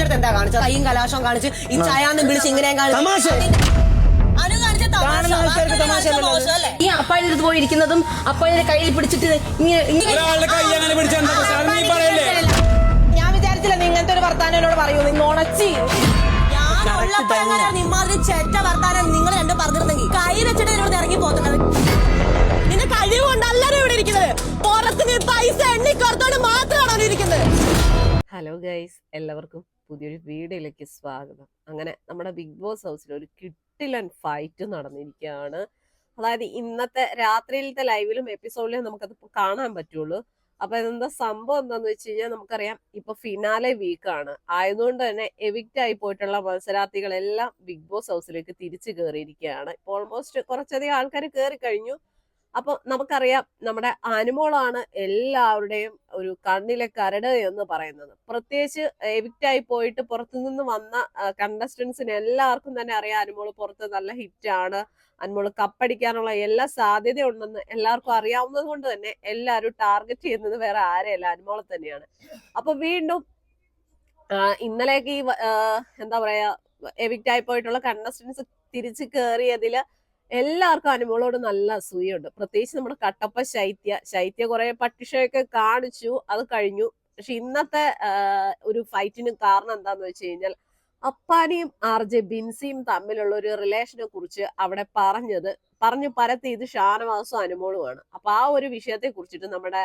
അടുത്ത് എന്താ കാണിച്ചത്? കൈയും കലാശവും കാണിച്ച് ഈ ചായാന്നും വിളിച്ച് ഇങ്ങനെയും കാണിച്ച് തമാശ. അനു കാണിച്ച തമാശ. കാണുന്ന തമാശ കാണിച്ച അല്ലല്ലോ മോശം അല്ലേ? ഈ അപ്പായുടെ അടുത്ത് പോയി ഇരിക്കുന്നതും അപ്പായുടെ കയ്യിൽ പിടിച്ചിട്ട് ഇങ്ങനെ ഇങ്ങനെ ഞാൻ വിചാരിച്ചില്ല നീ ഇങ്ങനത്തെ ഒരു വർത്താനം എന്നോട് പറയൂ. നിങ്ങൾ ഉണച്ചി. എങ്ങനെയാണ് ചെറ്റ വർത്താനം നിങ്ങൾ രണ്ടും പറഞ്ഞിരുന്നെങ്കിൽ കൈ വെച്ചിട്ട് എന്നോട് ഇറങ്ങി പോകുന്നത് നിന്റെ കഴിവുകൊണ്ടല്ലല്ലോ ഇവിടെ ഇരിക്കുന്നത്. പുറത്ത് നീ പൈസ എണ്ണിക്കോർത്തോട് മാത്രമാണോ ഇരിക്കുന്നത്? ഹലോ ഗൈസ് എല്ലാവർക്കും പുതിയൊരു വീഡിയോയിലേക്ക് സ്വാഗതം. അങ്ങനെ നമ്മുടെ ബിഗ് ബോസ് ഹൗസിൽ ഒരു കിട്ടിലൻ ഫൈറ്റ് നടന്നിരിക്കുകയാണ്. അതായത് ഇന്നത്തെ രാത്രിയിലത്തെ ലൈവിലും എപ്പിസോഡിലും നമുക്കത് കാണാൻ പറ്റുള്ളൂ. അപ്പൊ ഇതെന്താ സംഭവം എന്താന്ന് വെച്ച് കഴിഞ്ഞാൽ നമുക്കറിയാം ഇപ്പൊ ഫിനാലെ വീക്കാണ് ആയതുകൊണ്ട് തന്നെ എവിക്റ്റ് ആയി പോയിട്ടുള്ള മത്സരാർത്ഥികളെല്ലാം ബിഗ് ബോസ് ഹൗസിലേക്ക് തിരിച്ചു കയറിയിരിക്കുകയാണ് ഇപ്പൊ ഓൾമോസ്റ്റ് കുറച്ചധികം ആൾക്കാർ കയറി കഴിഞ്ഞു. അപ്പൊ നമുക്കറിയാം നമ്മുടെ അനുമോളാണ് എല്ലാവരുടെയും ഒരു കണ്ണിലെ കരട് എന്ന് പറയുന്നത്. പ്രത്യേകിച്ച് എവിക്റ്റായി പോയിട്ട് പുറത്തുനിന്ന് വന്ന കണ്ടസ്റ്റൻസിന് എല്ലാവർക്കും തന്നെ അറിയാം അനുമോൾ പുറത്ത് നല്ല ഹിറ്റാണ് അനുമോൾ കപ്പടിക്കാനുള്ള എല്ലാ സാധ്യതയുണ്ടെന്ന് എല്ലാവർക്കും അറിയാവുന്നത് കൊണ്ട് തന്നെ എല്ലാവരും ടാർഗറ്റ് ചെയ്യുന്നത് വേറെ ആരെയല്ല അനുമോളെ തന്നെയാണ്. അപ്പൊ വീണ്ടും ഇന്നലെയൊക്കെ ഈ എന്താ പറയാ എവിക്റ്റ് ആയി പോയിട്ടുള്ള കണ്ടസ്റ്റൻസ് തിരിച്ചു കയറിയതിൽ എല്ലാവർക്കും അനുമോളോട് നല്ല അസൂയുണ്ട്. പ്രത്യേകിച്ച് നമ്മുടെ കട്ടപ്പ ശൈത്യ ശൈത്യ കുറെ പട്ടിഷയൊക്കെ കാണിച്ചു അത് കഴിഞ്ഞു. പക്ഷെ ഇന്നത്തെ ഒരു ഫൈറ്റിന് കാരണം എന്താന്ന് വെച്ച് കഴിഞ്ഞാൽ അപ്പാനിയും ആർ ജെ ബിൻസിയും തമ്മിലുള്ള ഒരു റിലേഷനെ കുറിച്ച് അവിടെ പറഞ്ഞത് പറഞ്ഞു പരത്തി ഇത് ഷാനവാസും അനുമോളുമാണ് അപ്പൊ ആ ഒരു വിഷയത്തെ കുറിച്ചിട്ട് നമ്മുടെ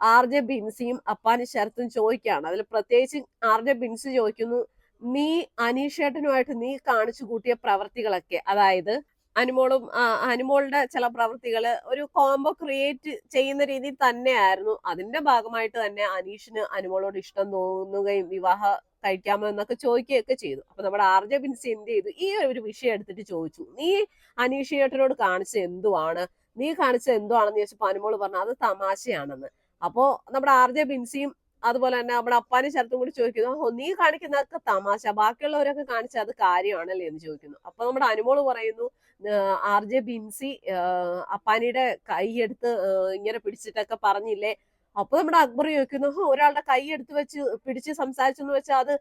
ആർ ജെ ബിൻസിയും അപ്പാനി ശരത്തും ചോദിക്കുകയാണ്. അതിൽ പ്രത്യേകിച്ച് ആർ ജെ ബിൻസി ചോദിക്കുന്നു നീ അനീഷേട്ടനുമായിട്ട് നീ കാണിച്ചു കൂട്ടിയ പ്രവർത്തികളൊക്കെ അതായത് അനുമോളും അനുമോളുടെ ചില പ്രവൃത്തികൾ ഒരു കോംബോ ക്രിയേറ്റ് ചെയ്യുന്ന രീതിയിൽ തന്നെയായിരുന്നു. അതിന്റെ ഭാഗമായിട്ട് തന്നെ അനീഷിന് അനുമോളോട് ഇഷ്ടം തോന്നുകയും വിവാഹ കഴിക്കാമോ എന്നൊക്കെ ചോദിക്കുകയൊക്കെ ചെയ്തു. അപ്പൊ നമ്മുടെ ആർ ജെ ബിൻസി എന്ത് ചെയ്തു? ഈ ഒരു വിഷയം എടുത്തിട്ട് ചോദിച്ചു. നീ അനീഷ് ചേട്ടനോട് കാണിച്ചത് എന്തുവാണ്? നീ കാണിച്ചത് എന്തുവാണെന്ന് ചോദിച്ചപ്പോ അനുമോൾ പറഞ്ഞു അത് തമാശയാണെന്ന്. അപ്പോ നമ്മുടെ ആർ ജെ ബിൻസിയും അതുപോലെ തന്നെ നമ്മുടെ അപ്പാനും ശരത്തും കൂടി ചോദിക്കുന്നു ഓ നീ കാണിക്കുന്നതൊക്കെ തമാശ ബാക്കിയുള്ളവരൊക്കെ കാണിച്ച അത് കാര്യമാണല്ലേ? എന്ന് ചോദിക്കുന്നു. അപ്പൊ നമ്മുടെ അനുമോൾ പറയുന്നു ആർ ജെ ബിൻസി അപ്പാനിയുടെ കൈയെടുത്ത് ഇങ്ങനെ പിടിച്ചിട്ടൊക്കെ പറഞ്ഞില്ലേ അപ്പൊ നമ്മുടെ അക്ബർ ചോദിക്കുന്നു ഒരാളുടെ കൈ എടുത്ത് വെച്ച് പിടിച്ച് സംസാരിച്ചെന്ന് വെച്ചാൽ അത്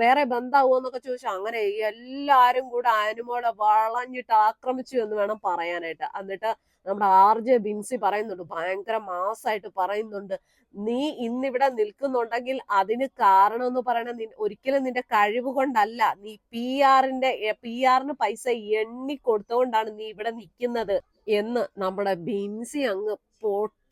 വേറെ ബന്ധാവോ? എന്നൊക്കെ ചോദിച്ചു. അങ്ങനെ എല്ലാരും കൂടെ ആനുമോളെ വളഞ്ഞിട്ട് ആക്രമിച്ചു എന്ന് വേണം പറയാനായിട്ട്. എന്നിട്ട് നമ്മുടെ ആർ ജെ ബിൻസി പറയുന്നുണ്ട് ഭയങ്കര മാസായിട്ട് പറയുന്നുണ്ട് നീ ഇന്നിവിടെ നിൽക്കുന്നുണ്ടെങ്കിൽ അതിന് കാരണം എന്ന് പറയണത് ഒരിക്കലും നിന്റെ കഴിവ് കൊണ്ടല്ല. നീ പി ആറിന്റെ പി ആറിന് പൈസ എണ്ണി കൊടുത്തുകൊണ്ടാണ് നീ ഇവിടെ നിൽക്കുന്നത് എന്ന് നമ്മുടെ ബിൻസി അങ്ങ്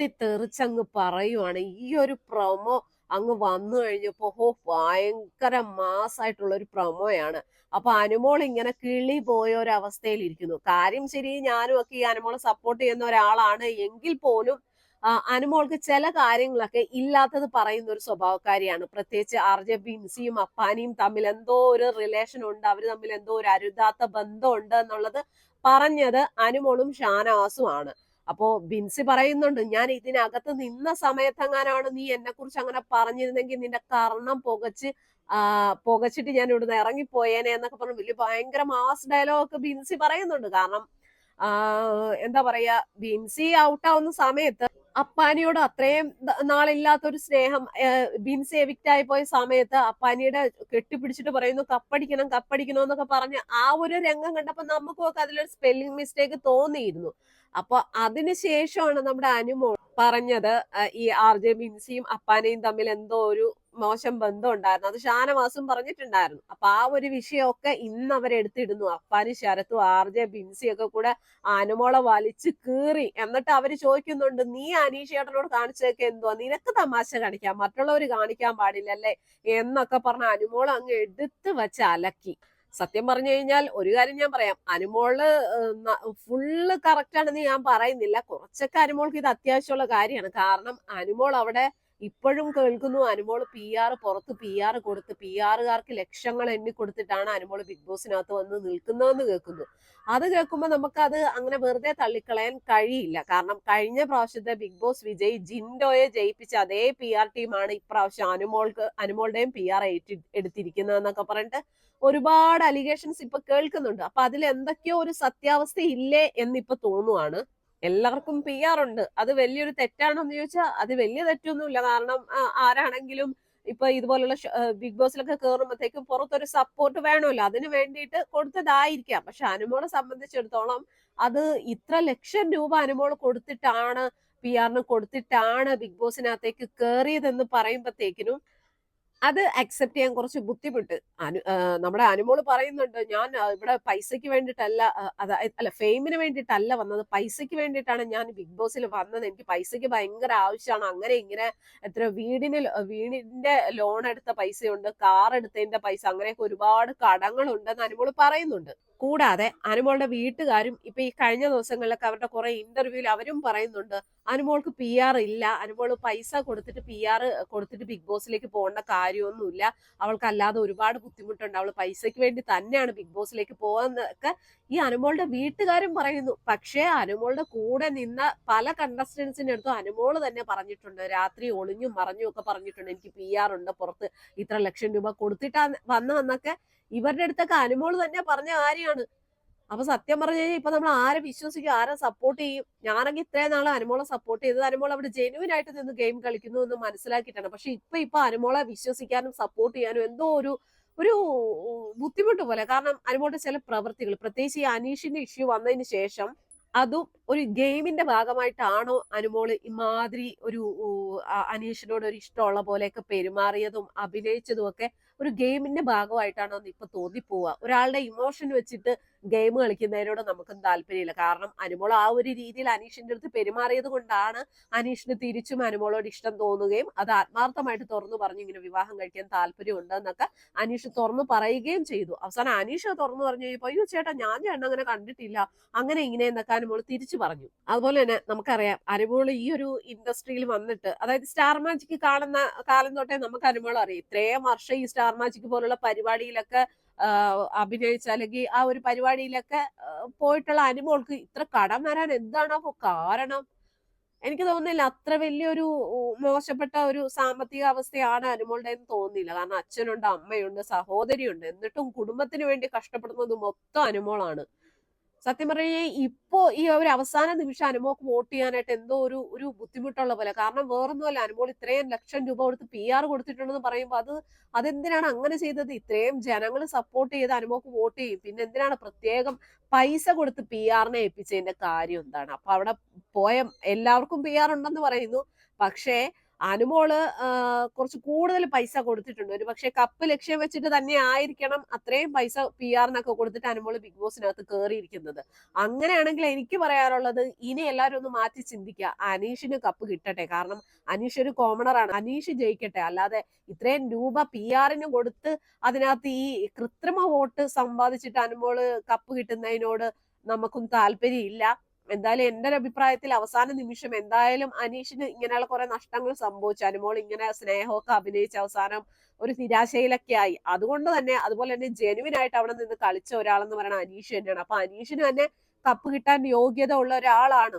പൊട്ടിത്തെറിച്ചങ്ങ് പറയുവാണ്. ഈ ഒരു പ്രൊമോ അങ്ങ് വന്നു കഴിഞ്ഞപ്പോ ഹോ ഭയങ്കര മാസായിട്ടുള്ള ഒരു പ്രൊമോയാണ് അപ്പൊ അനുമോൾ ഇങ്ങനെ കിളി പോയ ഒരു അവസ്ഥയിൽ ഇരിക്കുന്നു കാര്യം ശരി ഞാനും ഒക്കെ ഈ അനുമോളെ സപ്പോർട്ട് ചെയ്യുന്ന ഒരാളാണ്. എങ്കിൽ പോലും അനുമോൾക്ക് ചില കാര്യങ്ങളൊക്കെ ഇല്ലാത്തത് പറയുന്ന ഒരു സ്വഭാവക്കാരിയാണ്. പ്രത്യേകിച്ച് ആർ ജെ ബിൻസിയും അപ്പാനിയും തമ്മിൽ എന്തോ ഒരു റിലേഷൻ ഉണ്ട്. അവർ തമ്മിൽ എന്തോ ഒരു അരുതാത്ത ബന്ധമുണ്ട് എന്നുള്ളത് പറഞ്ഞത് അനുമോളും ഷാനവാസും ആണ്. അപ്പോ ബിൻസി പറയുന്നുണ്ട് ഞാൻ ഇതിനകത്ത് നിന്ന സമയത്തെങ്ങാനാണ് നീ എന്നെ കുറിച്ച് അങ്ങനെ പറഞ്ഞിരുന്നെങ്കിൽ നിന്റെ കർണം പുകച്ച് പുകച്ചിട്ട് ഞാൻ ഇവിടുന്ന് ഇറങ്ങിപ്പോയേനെ എന്നൊക്കെ പറഞ്ഞു വലിയ ഭയങ്കര മാസ് ഡയലോഗ് ഒക്കെ ബിൻസി പറയുന്നുണ്ട്. കാരണം എന്താ പറയാ ബിൻസി ഔട്ടാവുന്ന സമയത്ത് അപ്പാനിയോട് അത്രയും നാളില്ലാത്തൊരു സ്നേഹം ബിൻസ് എവിക്റ്റായി പോയ സമയത്ത് അപ്പാനിയുടെ കെട്ടിപ്പിടിച്ചിട്ട് പറയുന്നു കപ്പടിക്കണം കപ്പടിക്കണം എന്നൊക്കെ പറഞ്ഞ് ആ ഒരു രംഗം കണ്ടപ്പോ നമുക്കൊക്കെ അതിലൊരു സ്പെല്ലിംഗ് മിസ്റ്റേക്ക് തോന്നിയിരുന്നു. അപ്പൊ അതിനുശേഷമാണ് നമ്മുടെ അനുമോൾ പറഞ്ഞത് ഈ ആർ ജെ ബിൻസിയും അപ്പാനയും തമ്മിൽ എന്തോ ഒരു മോശം ബന്ധം ഉണ്ടായിരുന്നു അത് ഷാനവാസും പറഞ്ഞിട്ടുണ്ടായിരുന്നു. അപ്പൊ ആ ഒരു വിഷയമൊക്കെ ഇന്ന് അവരെടുത്തിടുന്നു അപ്പാനി ശരത്തും ആർ ജെ ബിൻസിയൊക്കെ കൂടെ അനുമോളെ വലിച്ചു കീറി. എന്നിട്ട് അവർ ചോദിക്കുന്നുണ്ട് നീ അനീഷ് ചേട്ടനോട് കാണിച്ചതൊക്കെ എന്തുവാ? നിനക്ക് തമാശ കാണിക്കാം മറ്റുള്ളവർ കാണിക്കാൻ പാടില്ലല്ലേ? എന്നൊക്കെ പറഞ്ഞ അനുമോൾ അങ്ങ് എടുത്ത് വെച്ച് അലക്കി. സത്യം പറഞ്ഞു കഴിഞ്ഞാൽ ഒരു കാര്യം ഞാൻ പറയാം. അനുമോൾ ഫുള്ള് കറക്റ്റ് ആണെന്ന് ഞാൻ പറയുന്നില്ല. കുറച്ചൊക്കെ അനുമോൾക്ക് ഇത് അത്യാവശ്യമുള്ള കാര്യമാണ്. കാരണം അനുമോൾ അവിടെ ഇപ്പോഴും കേൾക്കുന്നു അനുമോൾ പി ആർ പുറത്ത് പി ആർ കൊടുത്ത് പി ആറുകാർക്ക് ലക്ഷങ്ങൾ എണ്ണി കൊടുത്തിട്ടാണ് അനുമോൾ ബിഗ് ബോസിനകത്ത് വന്ന് നിൽക്കുന്നതെന്ന് കേൾക്കുന്നു. അത് കേൾക്കുമ്പോൾ നമുക്കത് അങ്ങനെ വെറുതെ തള്ളിക്കളയാൻ കഴിയില്ല. കാരണം കഴിഞ്ഞ പ്രാവശ്യത്തെ ബിഗ് ബോസ് വിജയ് ജിൻഡോയെ ജയിപ്പിച്ച അതേ പി ആർ ടീമാണ് ഇപ്രാവശ്യം അനുമോൾക്ക് അനുമോളുടെയും പി ആർ ഏറ്റി എടുത്തിരിക്കുന്നതെന്നൊക്കെ പറഞ്ഞിട്ട് ഒരുപാട് അലിഗേഷൻസ് ഇപ്പൊ കേൾക്കുന്നുണ്ട്. അപ്പൊ അതിൽ എന്തൊക്കെയോ ഒരു സത്യാവസ്ഥ ഇല്ലേ എന്നിപ്പോ തോന്നുവാണ്. എല്ലാവർക്കും പി ആർ ഉണ്ട്. അത് വലിയൊരു തെറ്റാണോ എന്ന് ചോദിച്ചാൽ അത് വലിയ തെറ്റൊന്നുമില്ല. കാരണം ആരാണെങ്കിലും ഇപ്പൊ ഇതുപോലുള്ള ബിഗ് ബോസിലൊക്കെ കയറുമ്പോഴത്തേക്കും പുറത്തൊരു സപ്പോർട്ട് വേണമല്ലോ. അതിന് വേണ്ടിയിട്ട് കൊടുത്തതായിരിക്കാം. പക്ഷെ അനുമോളെ സംബന്ധിച്ചിടത്തോളം അത് ഇത്ര ലക്ഷം രൂപ അനുമോൾ കൊടുത്തിട്ടാണ് പി ആറിന് കൊടുത്തിട്ടാണ് ബിഗ് ബോസിനകത്തേക്ക് കയറിയതെന്ന് പറയുമ്പോഴത്തേക്കിനും അത് അക്സെപ്റ്റ് ചെയ്യാൻ കുറച്ച് ബുദ്ധിമുട്ട്. അനു നമ്മുടെ അനുമോൾ പറയുന്നുണ്ട് ഞാൻ ഇവിടെ പൈസയ്ക്ക് വേണ്ടിയിട്ടല്ല അതായത് അല്ല ഫെയിമിന് വേണ്ടിയിട്ടല്ല വന്നത്. പൈസയ്ക്ക് വേണ്ടിയിട്ടാണ് ഞാൻ ബിഗ് ബോസിൽ വന്നത്. എനിക്ക് പൈസയ്ക്ക് ഭയങ്കര ആവശ്യമാണ്. അങ്ങനെ ഇങ്ങനെ എത്ര വീടിന് വീടിന്റെ ലോൺ എടുത്ത പൈസയുണ്ട് കാർ എടുത്തതിന്റെ പൈസ അങ്ങനെയൊക്കെ ഒരുപാട് കടങ്ങളുണ്ടെന്ന് അനുമോൾ പറയുന്നുണ്ട്. കൂടാതെ അനുമോളുടെ വീട്ടുകാരും ഇപ്പൊ ഈ കഴിഞ്ഞ ദിവസങ്ങളിലൊക്കെ അവരുടെ കുറെ ഇന്റർവ്യൂവിൽ അവരും പറയുന്നുണ്ട് അനുമോൾക്ക് പി ആർ ഇല്ല അനുമോൾ പൈസ കൊടുത്തിട്ട് പി ആർ കൊടുത്തിട്ട് ബിഗ് ബോസിലേക്ക് പോകേണ്ട കാര്യമൊന്നുമില്ല. അവൾക്ക് അല്ലാതെ ഒരുപാട് ബുദ്ധിമുട്ടുണ്ട്. അവൾ പൈസയ്ക്ക് വേണ്ടി തന്നെയാണ് ബിഗ് ബോസിലേക്ക് പോകുന്നതൊക്കെ ഈ അനുമോളുടെ വീട്ടുകാരും പറയുന്നു. പക്ഷേ അനുമോളുടെ കൂടെ നിന്ന പല കണ്ടസ്റ്റൻസിന്റെ അടുത്തും അനുമോൾ തന്നെ പറഞ്ഞിട്ടുണ്ട്. രാത്രി ഒളിഞ്ഞും മറഞ്ഞും ഒക്കെ പറഞ്ഞിട്ടുണ്ട്. എനിക്ക് പി ആർ ഉണ്ട് പുറത്ത് ഇത്ര ലക്ഷം രൂപ കൊടുത്തിട്ടാ വന്നതെന്നൊക്കെ ഇവരുടെ അടുത്തൊക്കെ അനുമോൾ തന്നെ പറഞ്ഞ കാര്യമാണ്. അപ്പൊ സത്യം പറഞ്ഞു കഴിഞ്ഞാൽ ഇപ്പൊ നമ്മൾ ആരെ വിശ്വസിക്കും ആരെ സപ്പോർട്ട് ചെയ്യും? ഞാനെങ്കിൽ ഇത്രയും നാൾ അനുമോളെ സപ്പോർട്ട് ചെയ്തത് അനുമോൾ അവിടെ ജെനുവിൻ ആയിട്ട് നിന്ന് ഗെയിം കളിക്കുന്നു എന്ന് മനസ്സിലാക്കിയിട്ടാണ്. പക്ഷെ ഇപ്പൊ ഇപ്പൊ അനുമോളെ വിശ്വസിക്കാനും സപ്പോർട്ട് ചെയ്യാനും എന്തോ ഒരു ഒരു ബുദ്ധിമുട്ട് പോലെ. കാരണം അനുമോളുടെ ചില പ്രവൃത്തികൾ പ്രത്യേകിച്ച് ഈ അനീഷിന്റെ ഇഷ്യൂ വന്നതിന് ശേഷം അതും ഒരു ഗെയിമിന്റെ ഭാഗമായിട്ടാണോ അനുമോൾ ഇമാതിരി ഒരു അനീഷിനോട് ഒരു ഇഷ്ടമുള്ള പോലെയൊക്കെ പെരുമാറിയതും അഭിനയിച്ചതും ഒക്കെ ഒരു ഗെയിമിന്റെ ഭാഗമായിട്ടാണോ എന്ന് ഇപ്പൊ തോന്നിപ്പോവുക. ഒരാളുടെ ഇമോഷൻ വെച്ചിട്ട് ഗെയിം കളിക്കുന്നതിനോട് നമുക്കും താല്പര്യമില്ല. കാരണം അനുമോൾ ആ ഒരു രീതിയിൽ അനീഷിന്റെ അടുത്ത് പെരുമാറിയത് കൊണ്ടാണ് അനീഷിന് തിരിച്ചും അനുമോളോട് ഇഷ്ടം തോന്നുകയും അത് ആത്മാർത്ഥമായിട്ട് തുറന്നു പറഞ്ഞു ഇങ്ങനെ വിവാഹം കഴിക്കാൻ താല്പര്യമുണ്ട് എന്നൊക്കെ അനീഷ് തുറന്നു പറയുകയും ചെയ്തു. അവസാനം അനീഷ് തുറന്നു പറഞ്ഞു കഴിഞ്ഞപ്പോ അയ്യോ ചേട്ടാ ഞാൻ ചേട്ടൻ അങ്ങനെ കണ്ടിട്ടില്ല. അങ്ങനെ ഇങ്ങനെ എന്നൊക്കെ അനുമോൾ തിരിച്ചു പറഞ്ഞു. അതുപോലെ തന്നെ നമുക്കറിയാം അനുമോൾ ഈ ഒരു ഇൻഡസ്ട്രിയിൽ വന്നിട്ട് അതായത് സ്റ്റാർ മാജിക് കാണുന്ന കാലം തൊട്ടേ നമുക്ക് അനുമോൾ അറിയാം. ഇത്രയും വർഷം ഈ സ്റ്റാർ മാജിക് പോലുള്ള പരിപാടിയിലൊക്കെ അഭിനയിച്ച അല്ലെങ്കിൽ ആ ഒരു പരിപാടിയിലൊക്കെ പോയിട്ടുള്ള അനുമോൾക്ക് ഇത്ര കടം വരാൻ എന്താണോ കാരണം? എനിക്ക് തോന്നുന്നില്ല അത്ര വലിയൊരു മോശപ്പെട്ട ഒരു സാമ്പത്തിക അവസ്ഥയാണ് അനുമോളുടെ എന്ന് തോന്നുന്നില്ല. കാരണം അച്ഛനുണ്ട് അമ്മയുണ്ട് സഹോദരിയുണ്ട്. എന്നിട്ടും കുടുംബത്തിന് വേണ്ടി കഷ്ടപ്പെടുന്നത് മൊത്തം അനുമോളാണ്. സത്യം പറഞ്ഞാൽ ഇപ്പോ ഈ ഒരു അവസാന നിമിഷം അനുമോക്ക് വോട്ട് ചെയ്യാനായിട്ട് എന്തോ ഒരു ഒരു ബുദ്ധിമുട്ടുള്ള പോലെ. കാരണം വേറൊന്നുമല്ല അനുമോൾ ഇത്രയും ലക്ഷം രൂപ കൊടുത്ത് പി ആർ കൊടുത്തിട്ടുണ്ടെന്ന് പറയുമ്പോൾ അത് അതെന്തിനാണ് അങ്ങനെ ചെയ്തത്? ഇത്രയും ജനങ്ങൾ സപ്പോർട്ട് ചെയ്ത് അനുമോക്ക് വോട്ട് ചെയ്യും. പിന്നെ എന്തിനാണ് പ്രത്യേകം പൈസ കൊടുത്ത് പി ആറിനെ ഏൽപ്പിച്ചതിന്റെ കാര്യം എന്താണ്? അപ്പൊ അവിടെ പോയ എല്ലാവർക്കും പി ആർ ഉണ്ടെന്ന് പറയുന്നു. പക്ഷേ അനുമോൾ കുറച്ച് കൂടുതൽ പൈസ കൊടുത്തിട്ടുണ്ട്. ഒരു പക്ഷെ കപ്പ് ലക്ഷ്യം വെച്ചിട്ട് തന്നെ ആയിരിക്കണം അത്രയും പൈസ പി ആറിനൊക്കെ കൊടുത്തിട്ട് അനുമോൾ ബിഗ് ബോസിനകത്ത് കയറിയിരിക്കുന്നത് അങ്ങനെയാണെങ്കിൽ എനിക്ക് പറയാറുള്ളത് ഇനി എല്ലാവരും ഒന്ന് മാറ്റി ചിന്തിക്കുക. അനീഷിന് കപ്പ് കിട്ടട്ടെ. കാരണം അനീഷ് ഒരു കോമണറാണ് അനീഷ് ജയിക്കട്ടെ. അല്ലാതെ ഇത്രയും രൂപ പി ആറിന് കൊടുത്ത് അതിനകത്ത് ഈ കൃത്രിമ വോട്ട് സമ്പാദിച്ചിട്ട് അനുമോൾ കപ്പ് കിട്ടുന്നതിനോട് നമുക്കും താല്പര്യമില്ല. എന്തായാലും എന്റെ ഒരു അഭിപ്രായത്തിൽ അവസാന നിമിഷം എന്തായാലും അനീഷിന് ഇങ്ങനെയുള്ള കുറെ നഷ്ടങ്ങൾ സംഭവിച്ചു. അനുമോൾ ഇങ്ങനെ സ്നേഹമൊക്കെ അഭിനയിച്ച് അവസാനം ഒരു നിരാശയിലൊക്കെ ആയി. അതുകൊണ്ട് തന്നെ അതുപോലെ തന്നെ ജെനുവിൻ ആയിട്ട് അവിടെ നിന്ന് കളിച്ച ഒരാളെന്ന് പറയുന്നത് അനീഷ് തന്നെയാണ്. അപ്പൊ അനീഷിന് തന്നെ കപ്പ് കിട്ടാൻ യോഗ്യത ഉള്ള ഒരാളാണ്.